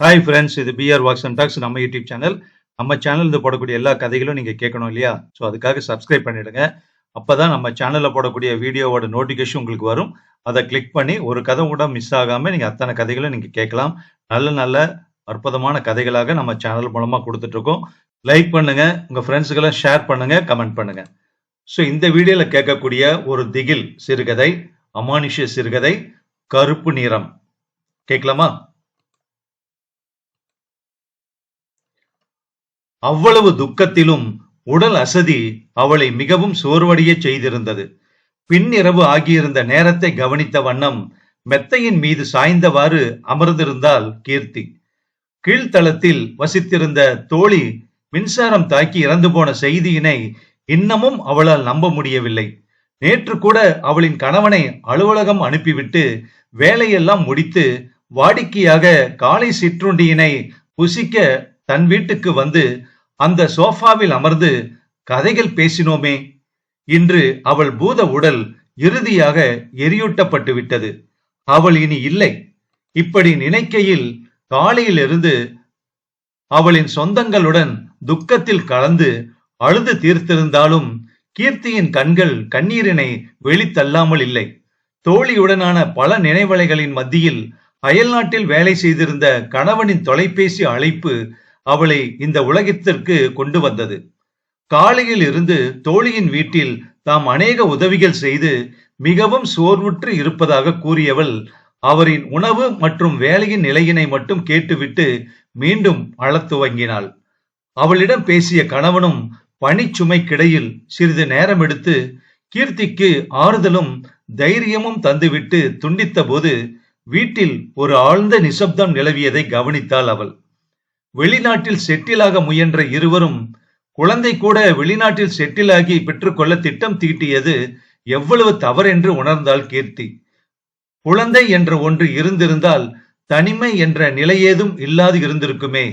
Hi friends இது P R walks and talks நம்ம YouTube channel நம்ம சேனலில் போடக்கூடிய எல்லா கதைகளும் நீங்கள் கேட்கணும் இல்லையா? ஸோ அதுக்காக சப்ஸ்கிரைப் பண்ணிடுங்க. அப்பதான் நம்ம சேனலில் போடக்கூடிய வீடியோவோட நோட்டிஃபிகேஷன் உங்களுக்கு வரும். அதை கிளிக் பண்ணி ஒரு கதை கூட மிஸ் ஆகாமல் நீங்கள் அத்தனை கதைகளும் நீங்கள் கேட்கலாம். நல்ல நல்ல அற்புதமான கதைகளாக நம்ம சேனல் மூலமாக கொடுத்துட்ருக்கோம். லைக் பண்ணுங்கள் உங்கள் ஃப்ரெண்ட்ஸுக்கெல்லாம் ஷேர் பண்ணுங்கள் கமெண்ட் பண்ணுங்கள் ஸோ இந்த வீடியோவில் கேட்கக்கூடிய ஒரு திகில் சிறுகதை அமானுஷ்ய சிறுகதை கருப்பு நிறம். கேட்கலாமா? அவ்வளவு துக்கத்திலும் உடல் அசதி அவளை மிகவும் சோர்வடைய செய்திருந்தது. பின்னிரவு ஆகியிருந்த நேரத்தை கவனித்த வண்ணம் மெத்தையின் மீது சாய்ந்தவாறு அமர்ந்திருந்தாள் கீர்த்தி. கீழ்த்தளத்தில் வசித்திருந்த தோழி மின்சாரம் தாக்கி இறந்து போன செய்தியினை இன்னமும் அவளால் நம்ப முடியவில்லை. நேற்று கூட அவளின் கணவனை அலுவலகம் அனுப்பிவிட்டு வேலையெல்லாம் முடித்து வாடிக்கையாக காலை சிற்றுண்டியினை புசிக்க தன் வீட்டுக்கு வந்து அந்த சோஃபாவில் அமர்ந்து கதைகள் பேசினோமே. இன்று அவள் பூத உடல் இறுதியாக எரியூட்டப்பட்டு விட்டது. அவள் இனி இல்லை. இப்படி நினைக்கையில் காலையிலிருந்து அவளின் சொந்தங்களுடன் துக்கத்தில் கலந்து அழுது தீர்த்திருந்தாலும் கீர்த்தியின் கண்கள் கண்ணீரினை வெளித்தள்ளாமல் இல்லை. தோழியுடனான பல நினைவலைகளின் மத்தியில் அயல்நாட்டில் வேலை செய்திருந்த கணவனின் தொலைபேசி அழைப்பு அவளை இந்த உலகத்திற்கு கொண்டு வந்தது. காலையில் இருந்து தோழியின் வீட்டில் தாம் அநேக உதவிகள் செய்து மிகவும் சோர்வுற்று இருப்பதாக கூறியவள் அவரின் உணவு மற்றும் வேலையின் நிலையினை மட்டும் கேட்டுவிட்டு மீண்டும் அழத் துவங்கினாள். அவளிடம் பேசிய கணவனும் பணிச்சுமைக்கிடையில் சிறிது நேரம் எடுத்து கீர்த்திக்கு ஆறுதலும் தைரியமும் தந்துவிட்டு துண்டித்த போது வீட்டில் ஒரு ஆழ்ந்த நிசப்தம் நிலவியதை கவனித்தாள் அவள். வெளிநாட்டில் செட்டிலாக முயன்ற இருவரும் குழந்தை கூட வெளிநாட்டில் செட்டிலாகி பெற்றுக்கொள்ள திட்டம் தீட்டியது எவ்வளவு தவறென்று உணர்ந்தாள் கீர்த்தி. குழந்தை என்ற ஒன்று இருந்திருந்தால் தனிமை என்ற நிலையேதும் இல்லாது இருந்திருக்குமே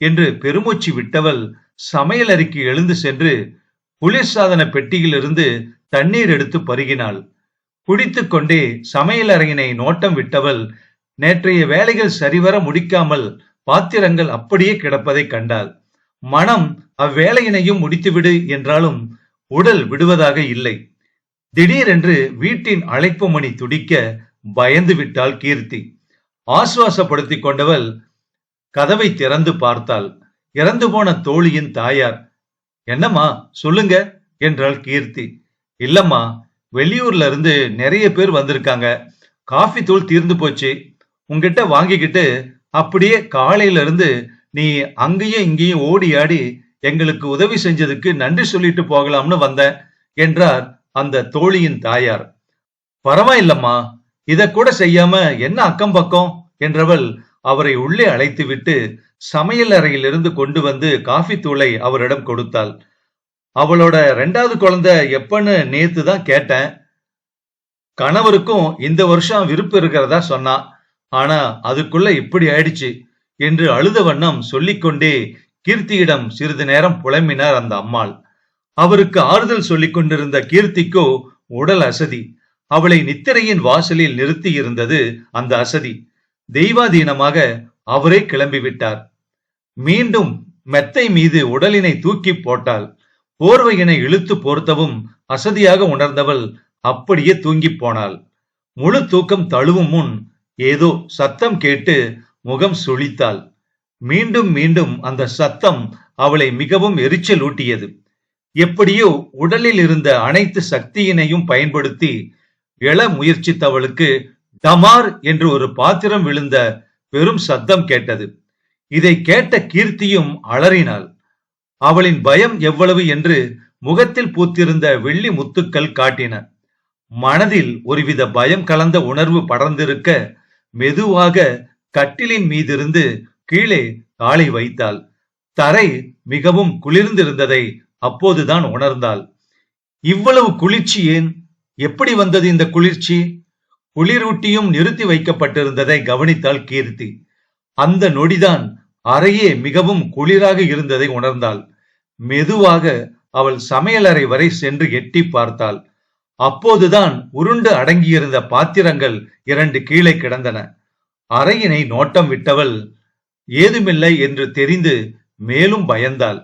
என்று பெருமூச்சு விட்டவள் சமையல் அறைக்கு எழுந்து சென்று குளிர்சாதன பெட்டியிலிருந்து தண்ணீர் எடுத்து பருகினாள். குடித்து கொண்டே சமையல் அறையினை நோட்டம் விட்டவள் நேற்றைய வேலைகள் சரிவர முடிக்காமல் பாத்திரங்கள் அப்படியே கிடப்பதை கண்டாள் மனம் அவ்வேலையினையும் முடித்துவிடு என்றாலும் உடல் விடுவதாக இல்லை. திடீரென்று வீட்டின் அழைப்பு மணி துடிக்க பயந்து விட்டாள் கீர்த்தி. ஆசுவாசப்படுத்திக் கொண்டவள் கதவை திறந்து பார்த்தாள். இறந்து போன தோழியின் தாயார் என்னம்மா சொல்லுங்க என்றாள் கீர்த்தி. இல்லம்மா வெளியூர்ல இருந்து நிறைய பேர் வந்திருக்காங்க. காஃபி தூள் தீர்ந்து போச்சு. உங்ககிட்ட வாங்கிக்கிட்டு அப்படியே காலையில இருந்து நீ அங்கேயும் இங்கேயும் ஓடி ஆடி எங்களுக்கு உதவி செஞ்சதுக்கு நன்றி சொல்லிட்டு போகலாம்னு வந்தேன் என்றார் அந்த தோழியின் தாயார். பரவாயில்லம்மா இத கூட செய்யாம என்ன அக்கம் பக்கம் என்றவள் அவரை உள்ளே அழைத்து விட்டு சமையல் அறையிலிருந்து கொண்டு வந்து காஃபி தூளை அவரிடம் கொடுத்தாள். அவளோட ரெண்டாவது குழந்தை எப்பன்னு நேத்து தான் கேட்டேன். கணவருக்கும் இந்த வருஷம் விருப்பம் இருக்கிறதா சொன்னா ஆனா அதுக்குள்ள இப்படி ஆயிடுச்சு என்று அழுத வண்ணம் சொல்லிக்கொண்டே கீர்த்தியிடம் சிறிது நேரம் புலம்பினார் அந்த அம்மாள். அவருக்கு ஆறுதல் சொல்லிக் கொண்டிருந்த கீர்த்திக்கோ உடல் அசதி. அவளை நித்திரையின் வாசலில் நிறுத்தி இருந்தது அந்த அசதி. தெய்வாதீனமாக அவரே கிளம்பிவிட்டார் மீண்டும் மெத்தை மீது உடலினை தூக்கி போட்டாள். போர்வையினை இழுத்து போர்த்தவும் அசதியாக உணர்ந்தவள் அப்படியே தூங்கிப் போனாள். முழு தூக்கம் தழுவும் முன் ஏதோ சத்தம் கேட்டு முகம் சுழித்தாள். மீண்டும் மீண்டும் அந்த சத்தம் அவளை மிகவும் எரிச்சல் ஊட்டியது. எப்படியோ உடலில் இருந்த அனைத்து சக்தியினையும் பயன்படுத்தி எழ முயற்சித்தவளுக்கு டமார் என்று ஒரு பாத்திரம் விழுந்த பெரும் சத்தம் கேட்டது. இதை கேட்ட கீர்த்தியும் அலறினாள். அவளின் பயம் எவ்வளவு என்று முகத்தில் பூத்திருந்த வெள்ளி முத்துக்கள் காட்டின. மனதில் ஒருவித பயம் கலந்த உணர்வு படர்ந்திருக்க மெதுவாக கட்டிலின் மீதிருந்து கீழே காலை வைத்தாள். தரை மிகவும் குளிர்ந்திருந்ததை அப்போதுதான் உணர்ந்தாள். இவ்வளவு குளிர்ச்சி ஏன்? எப்படி வந்தது இந்த குளிர்ச்சி? குளிரூட்டியும் நிறுத்தி வைக்கப்பட்டிருந்ததை கவனித்தாள் கீர்த்தி. அந்த நொடிதான் அறையே மிகவும் குளிராக இருந்ததை உணர்ந்தாள். மெதுவாக அவள் சமையலறை வரை சென்று எட்டி பார்த்தாள். அப்போதுதான் உருண்டு அடங்கியிருந்த பாத்திரங்கள் இரண்டு கீழே கிடந்தன. அறையினை நோட்டம் விட்டவள் ஏதுமில்லை என்று தெரிந்து மேலும் பயந்தாள்.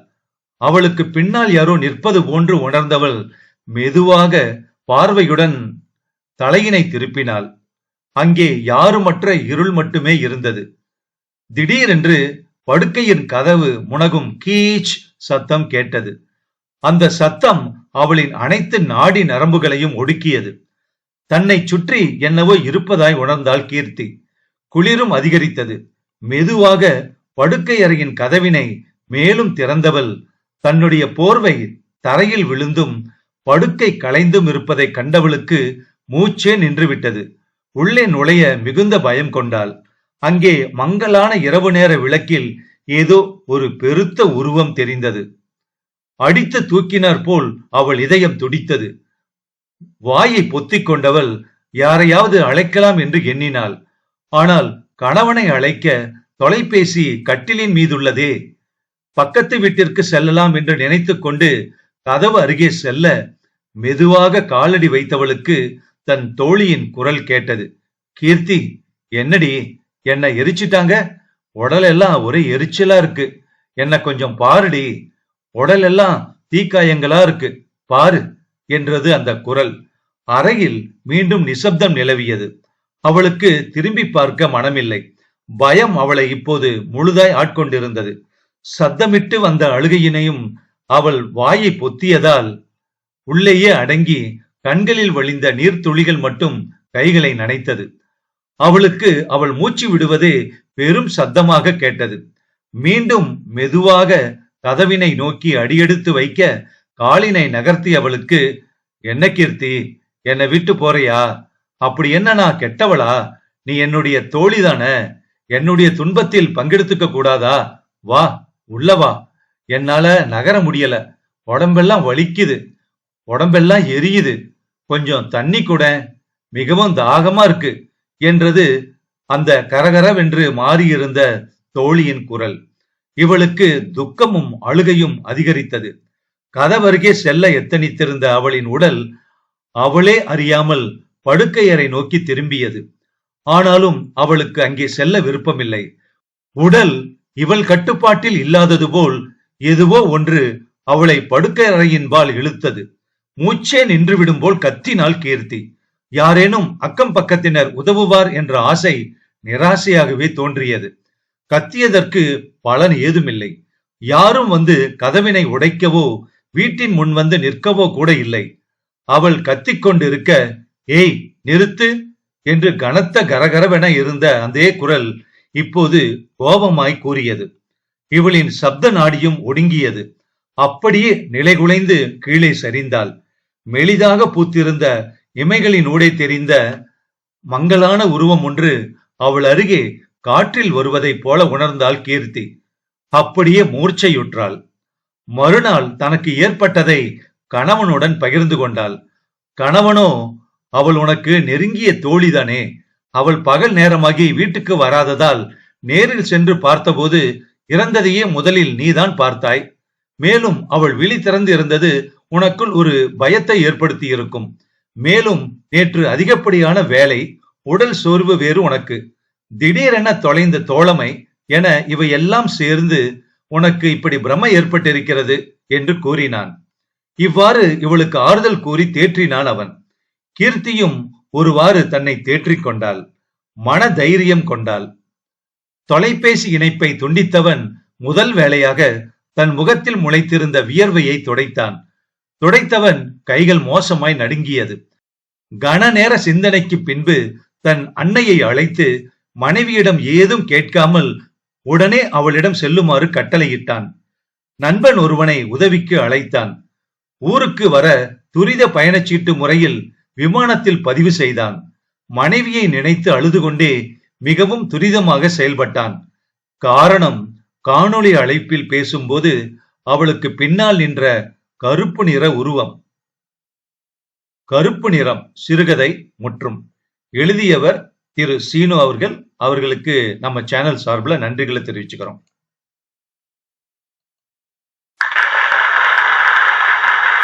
அவளுக்கு பின்னால் யாரோ நிற்பது போன்று உணர்ந்தவள் மெதுவாக பார்வையுடன் தலையினை திருப்பினாள். அங்கே யாருமற்ற இருள் மட்டுமே இருந்தது. திடீரென்று படுக்கையின் கதவு முனகும் கீச் சத்தம் கேட்டது. அந்த சத்தம் அவளின் அனைத்து நாடி நரம்புகளையும் ஒடுக்கியது. தன்னை சுற்றி என்னவோ இருப்பதாய் உணர்ந்தாள் கீர்த்தி. குளிரும் அதிகரித்தது. மெதுவாக படுக்கை அறையின் கதவினை மேலும் திறந்தவள் தன்னுடைய போர்வை தரையில் விழுந்தும் படுக்கை களைந்தும் இருப்பதை கண்டவளுக்கு மூச்சே நின்றுவிட்டது. உள்ளே நுழைய மிகுந்த பயம் கொண்டாள். அங்கே மங்கலான இரவு நேர விளக்கில் ஏதோ ஒரு பெருத்த உருவம் தெரிந்தது. அடித்து தூக்கினார் போல் அவள் இதயம் துடித்தது. வாயை பொத்திக் கொண்டவள் யாரையாவது அழைக்கலாம் என்று எண்ணினாள். ஆனால் கணவனை அழைக்க தொலைபேசி கட்டிலின் மீதுள்ளதே. பக்கத்து வீட்டிற்கு செல்லலாம் என்று நினைத்து கொண்டு கதவு அருகே செல்ல மெதுவாக காலடி வைத்தவளுக்கு தன் தோழியின் குரல் கேட்டது. கீர்த்தி என்னடி என்ன எரிச்சிட்டாங்க? உடலெல்லாம் ஒரே எரிச்சலா இருக்கு. என்ன கொஞ்சம் பாருடி. உடல் எல்லாம் தீக்காயங்களா இருக்கு. பாரு என்றது அந்த குரல். அறையில் மீண்டும் நிசப்தம் நிலவியது. அவளுக்கு திரும்பி பார்க்க மனமில்லை. பயம் அவளை இப்போது முழுதாய் ஆட்கொண்டிருந்தது. சத்தமிட்டு வந்த அழுகையினையும் அவள் வாயை பொத்தியதால் உள்ளேயே அடங்கி கண்களில் வழிந்த நீர்த்துளிகள் மட்டும் கைகளை நனைத்தது. அவளுக்கு அவள் மூச்சு விடுவதே பெரும் சத்தமாக கேட்டது. மீண்டும் மெதுவாக கதவினை நோக்கி அடியெடுத்து வைக்க காலினை நகர்த்தி அவளுக்கு என்ன கீர்த்தி என்னை விட்டு போறியா? அப்படி என்ன நான் கெட்டவளா? நீ என்னுடைய தோழிதானே என்னுடைய துன்பத்தில் பங்கெடுத்துக்க கூடாதா? வா உள்ள வா. என்னால நகர முடியல. உடம்பெல்லாம் வலிக்குது. உடம்பெல்லாம் எரியுது. கொஞ்சம் தண்ணி கூட. மிகவும் தாகமா இருக்கு. என்றது அந்த கரகரவென்று மாறியிருந்த தோழியின் குரல். இவளுக்கு துக்கமும் அழுகையும் அதிகரித்தது. கதவருகே செல்ல எத்தனித்திருந்த அவளின் உடல் அவளே அறியாமல் படுக்கையறை நோக்கி திரும்பியது. ஆனாலும் அவளுக்கு அங்கே செல்ல விருப்பமில்லை. உடல் இவள் கட்டுப்பாட்டில் இல்லாதது போல் எதுவோ ஒன்று அவளை படுக்கை அறையின்பால் இழுத்தது. மூச்சே நின்றுவிடும் போல் கத்தினாள் கீர்த்தி. யாரேனும் அக்கம் பக்கத்தினர் உதவுவார் என்ற ஆசை நிராசையாகவே தோன்றியது. கத்தியதற்கு பலன் ஏதுமில்லை. யாரும் வந்து கதவினை உடைக்கவோ வீட்டின் முன் வந்து நிற்கவோ கூட இல்லை. அவள் கத்திக்கொண்டிருக்க ஏய் நிறுத்து! என்று கனத்த கரகரவென இருந்த அதே குரல் இப்போது கோபமாய் கூறியது. இவளின் சப்த நாடியும் ஒடுங்கியது. அப்படியே நிலைகுலைந்து கீழே சரிந்தாள். மெலிதாக பூத்திருந்த இமைகளின் ஊடே தெரிந்த மங்கலான உருவம் ஒன்று அவள் அருகே காற்றில் வருவதைப் போல உணர்ந்தாள் கீர்த்தி. அப்படியே மூர்ச்சையுற்றாள். மறுநாள் தனக்கு ஏற்பட்டதை கணவனுடன் பகிர்ந்து கொண்டாள். கணவனோ அவள் உனக்கு நெருங்கிய தோழிதானே. அவள் பகல் நேரமாகி வீட்டுக்கு வராததால் நேரில் சென்று பார்த்தபோது இறந்ததையே முதலில் நீதான் பார்த்தாய். மேலும் அவள் விழி திறந்து இருந்தது உனக்குள் ஒரு பயத்தை ஏற்படுத்தி இருக்கும் மேலும் நேற்று அதிகப்படியான வேலை உடல் சோர்வு வேறு உனக்கு. திடீரென தொலைந்த தோழமை என இவையெல்லாம் சேர்ந்து உனக்கு இப்படி பிரம ஏற்பட்டிருக்கிறது என்று கூறினான். இவ்வாறு இவளுக்கு ஆறுதல் கூறி தேற்றினான் அவன். கீர்த்தியும் ஒருவாறு தன்னை தேற்றிக் கொண்டாள். மன தைரியம் கொண்டாள். தொலைபேசி இணைப்பை துண்டித்தவன் முதல் வேலையாக தன் முகத்தில் முளைத்திருந்த வியர்வையை துடைத்தான். துடைத்தவன் கைகள் மோசமாய் நடுங்கியது. கன நேர சிந்தனைக்கு பின்பு தன் அன்னையை அழைத்து மனைவியிடம் ஏதும் கேட்காமல் உடனே அவளிடம் செல்லுமாறு கட்டளையிட்டான். நண்பன் ஒருவனை உதவிக்கு அழைத்தான். ஊருக்கு வர துரித பயணச்சீட்டு முறையில் விமானத்தில் பதிவு செய்தான். மனைவியை நினைத்து அழுது கொண்டே மிகவும் துரிதமாக செயல்பட்டான். காரணம் காணொளி அழைப்பில் பேசும்போது அவளுக்கு பின்னால் நின்ற கருப்பு நிற உருவம். கருப்பு நிறம் சிறுகதை முற்றும். எழுதியவர் திரு சீனு அவர்கள் அவர்களுக்கு நம்ம சேனல் சார்பில் நன்றிகளை தெரிவிச்சுக்கிறோம்.